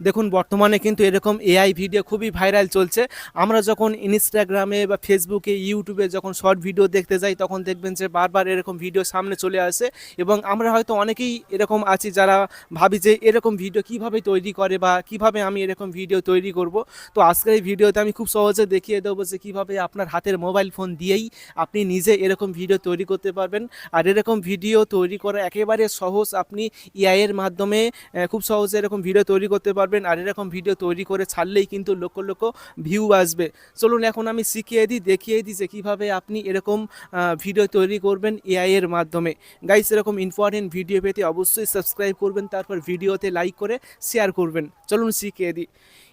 দেখুন, বর্তমানে কিন্তু এরকম এআই ভিডিও খুবই ভাইরাল চলছে। আমরা যখন ইনস্টাগ্রামে বা ফেসবুকে ইউটিউবে যখন শর্ট ভিডিও দেখতে যাই, তখন দেখবেন যে বারবার এরকম ভিডিও সামনে চলে আসে এবং আমরা হয়তো অনেকেই এরকম আছি যারা ভাবি যে এরকম ভিডিও কীভাবে তৈরি করে বা কীভাবে আমি এরকম ভিডিও তৈরি করব। তো আজকের এই ভিডিওতে আমি খুব সহজে দেখিয়ে দেবো যে কীভাবে আপনার হাতের মোবাইল ফোন দিয়েই আপনি নিজে এরকম ভিডিও তৈরি করতে পারবেন। আর এরকম ভিডিও তৈরি করা একেবারে সহজ। আপনি এআই এর মাধ্যমে খুব সহজে এরকম ভিডিও তৈরি করতে পারবেন। আর এরকম ভিডিও তৈরি করে ছাড়লেই কিন্তু লক্ষ লক্ষ ভিউ আসবে। চলুন এখন আমি শিখিয়ে দিই, দেখিয়ে দিই যে কীভাবে আপনি এরকম ভিডিও তৈরি করবেন এআই এর মাধ্যমে। গাইস এরকম ইম্পর্টেন্ট ভিডিও পেতে অবশ্যই সাবস্ক্রাইব করবেন, তারপর ভিডিওতে লাইক করে শেয়ার করবেন। চলুন শিখিয়ে দিই।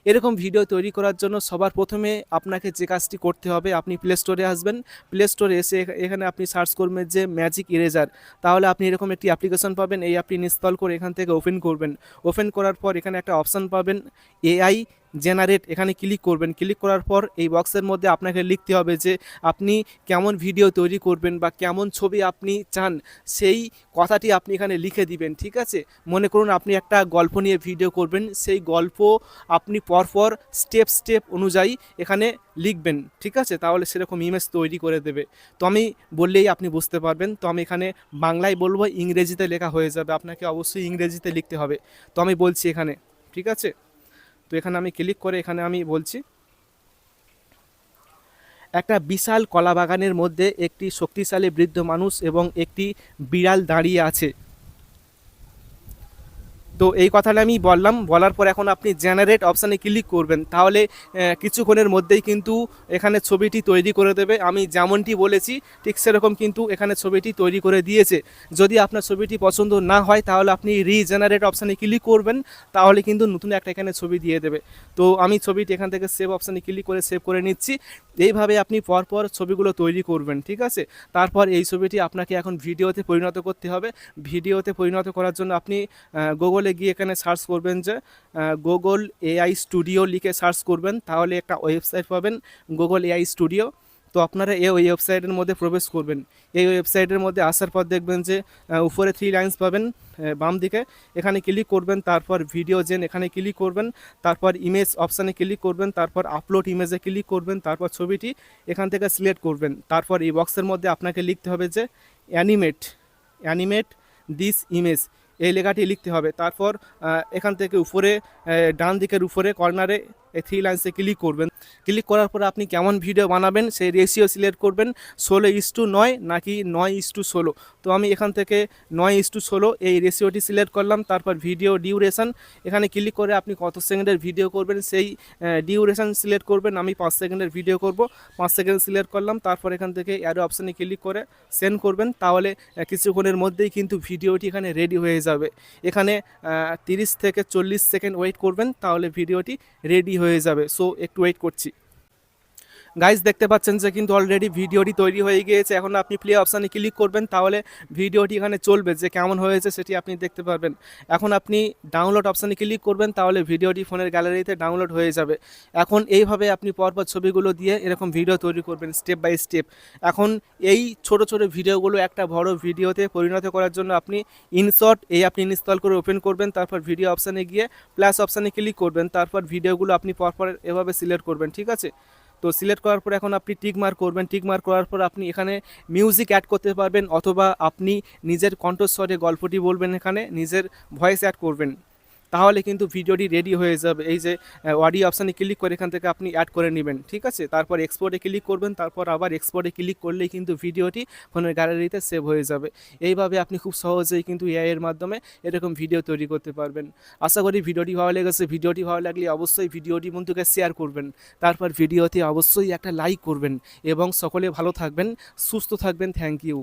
এরকম ভিডিও তৈরি করার জন্য সবার প্রথমে আপনাকে যে কাজটি করতে হবে, আপনি প্লে স্টোরে আসবেন। প্লে স্টোরে এসে এখানে আপনি সার্চ করবেন যে ম্যাজিক ইরেজার তাহলে আপনি এরকম একটি অ্যাপ্লিকেশন পাবেন, এই অ্যাপটি ইনস্টল করে এখান থেকে ওপেন করবেন। ওপেন করার পর এখানে একটা অপশান পাবেন এআই জেনারেট এখানে ক্লিক করবেন। ক্লিক করার পর এই বক্সের মধ্যে আপনাকে লিখতে হবে যে আপনি কেমন ভিডিও তৈরি করবেন বা কেমন ছবি আপনি চান, সেই কথাটি আপনি এখানে লিখে দিবেন, ঠিক আছে? মনে করুন আপনি একটা গল্প নিয়ে ভিডিও করবেন, সেই গল্প আপনি পরপর স্টেপ স্টেপ অনুযায়ী এখানে লিখবেন, ঠিক আছে? তাহলে সেরকম ইমেজ তৈরি করে দেবে। তো আমি বললেই আপনি বুঝতে পারবেন। তো আমি এখানে বাংলায় বলব, ইংরেজিতে লেখা হয়ে যাবে। আপনাকে অবশ্যই ইংরেজিতে লিখতে হবে। তো আমি বলছি এখানে, ঠিক আছে? তো এখানে আমি ক্লিক করে এখানে আমি বলছি, একটা বিশাল কলা বাগানের মধ্যে একটি শক্তিশালী বৃদ্ধ মানুষ এবং একটি বিড়াল দাঁড়িয়ে আছে। তো এই কথাটা আমি বললাম, বলার পর এখন আপনি জেনারেট অপশানে ক্লিক করবেন। তাহলে কিছুক্ষণের মধ্যেই কিন্তু এখানে ছবিটি তৈরি করে দেবে। আমি যেমনটি বলেছি, ঠিক সেরকম কিন্তু এখানে ছবিটি তৈরি করে দিয়েছে। যদি আপনার ছবিটি পছন্দ না হয়, তাহলে আপনি রিজেনারেট অপশানে ক্লিক করবেন। তাহলে কিন্তু নতুন একটা এখানে ছবি দিয়ে দেবে। তো আমি ছবিটি এখান থেকে সেভ অপশানে ক্লিক করে সেভ করে নিচ্ছি। এইভাবে আপনি পরপর ছবিগুলো তৈরি করবেন, ঠিক আছে? তারপর এই ছবিটি আপনাকে এখন ভিডিওতে পরিণত করতে হবে। ভিডিওতে পরিণত করার জন্য আপনি গুগলে গিয়ে এখানে সার্চ করবেন যে গুগল এআই স্টুডিও লিখে সার্চ করবেন। তাহলে একটা ওয়েবসাইট পাবেন গুগল এআই স্টুডিও তো আপনারা এই ওয়েবসাইটের মধ্যে প্রবেশ করবেন। এই ওয়েবসাইটের মধ্যে আসার পর দেখবেন যে উপরে থ্রি লাইন্স পাবেন বাম দিকে। এখানে ক্লিক করবেন, তারপর ভিডিও জেন এখানে ক্লিক করবেন, তারপর ইমেজ অপশানে ক্লিক করবেন, তারপর আপলোড ইমেজে ক্লিক করবেন, তারপর ছবিটি এখান থেকে সিলেক্ট করবেন। তারপর এই বক্সের মধ্যে আপনাকে লিখতে হবে যে অ্যানিমেট অ্যানিমেট দিস ইমেজ এই লেখাটি লিখতে হবে। তারপর এখান থেকে উপরে ডান দিকের উপরে কর্নারে এই থ্রি লাইন্সে ক্লিক করবেন। ক্লিক করার পর আপনি কেমন ভিডিও বানাবেন, সেই রেশিও সিলেক্ট করবেন, ষোলো ইস টু নয় নাকি নয় ইস টু ষোলো। তো আমি এখান থেকে নয় ইস টু ষোলো এই রেশিওটি সিলেক্ট করলাম, তারপর ভিডিও ডিউরেশন এখানে ক্লিক করে আপনি কত সেকেন্ডের ভিডিও করবেন, সেই ডিউরেশন সিলেক্ট করবেন, আমি পাঁচ সেকেন্ডের ভিডিও করব, পাঁচ সেকেন্ড সিলেক্ট করলাম, তারপর এখান থেকে অ্যারো অপশানে ক্লিক করে সেন্ড করবেন, তাহলে কিছুক্ষণের মধ্যেই কিন্তু ভিডিওটি এখানে রেডি হয়ে যাবে। এখানে তিরিশ থেকে চল্লিশ সেকেন্ড ওয়েট করবেন, তাহলে ভিডিওটি রেডি হয়ে যাবে। সো একটু ওয়েট Gauthier. গাইজ দেখতে পাচ্ছেন যে কিন্তু অলরেডি ভিডিওটি তৈরি হয়ে গিয়েছে। এখন আপনি প্লে অপশানে ক্লিক করবেন, তাহলে ভিডিওটি এখানে চলবে। যে কেমন হয়েছে সেটি আপনি দেখতে পারবেন। এখন আপনি ডাউনলোড অপশানে ক্লিক করবেন, তাহলে ভিডিওটি ফোনের গ্যালারিতে ডাউনলোড হয়ে যাবে। এখন এইভাবে আপনি পরপর ছবিগুলো দিয়ে এরকম ভিডিও তৈরি করবেন স্টেপ বাই স্টেপ এখন এই ছোট ছোট ভিডিওগুলো একটা বড় ভিডিওতে পরিণত করার জন্য আপনি ইনশর্ট এই আপনি ইনস্টল করে ওপেন করবেন, তারপর ভিডিও অপশানে গিয়ে প্লাস অপশানে ক্লিক করবেন, তারপর ভিডিওগুলো আপনি পরপর এভাবে সিলেক্ট করবেন, ঠিক আছে? তো সিলেক্ট করার পর এখন আপনি টিক মার্ক করবেন। টিক মার্ক করার পর আপনি এখানে মিউজিক অ্যাড করতে পারবেন অথবা আপনি নিজের কণ্ঠস্বরে গল্পটি বলবেন এখানে, নিজের ভয়েস অ্যাড করবেন। তাহলে কিন্তু ভিডিওটি রেডি হয়ে যাবে। এই যে অডিও অপশানে ক্লিক করে এখান থেকে আপনি অ্যাড করে নেবেন, ঠিক আছে? তারপর এক্সপোর্টে ক্লিক করবেন, তারপর আবার এক্সপোর্টে ক্লিক করলেই কিন্তু ভিডিওটি ফোনের গ্যালারিতে সেভ হয়ে যাবে। এইভাবে আপনি খুব সহজেই কিন্তু এআই এর মাধ্যমে এরকম ভিডিও তৈরি করতে পারবেন। আশা করি ভিডিওটি ভালো লেগেছে। ভিডিওটি ভালো লাগলে অবশ্যই ভিডিওটি বন্ধুকে শেয়ার করবেন। তারপর ভিডিওতে অবশ্যই একটা লাইক করবেন এবং সকলে ভালো থাকবেন, সুস্থ থাকবেন। Thank you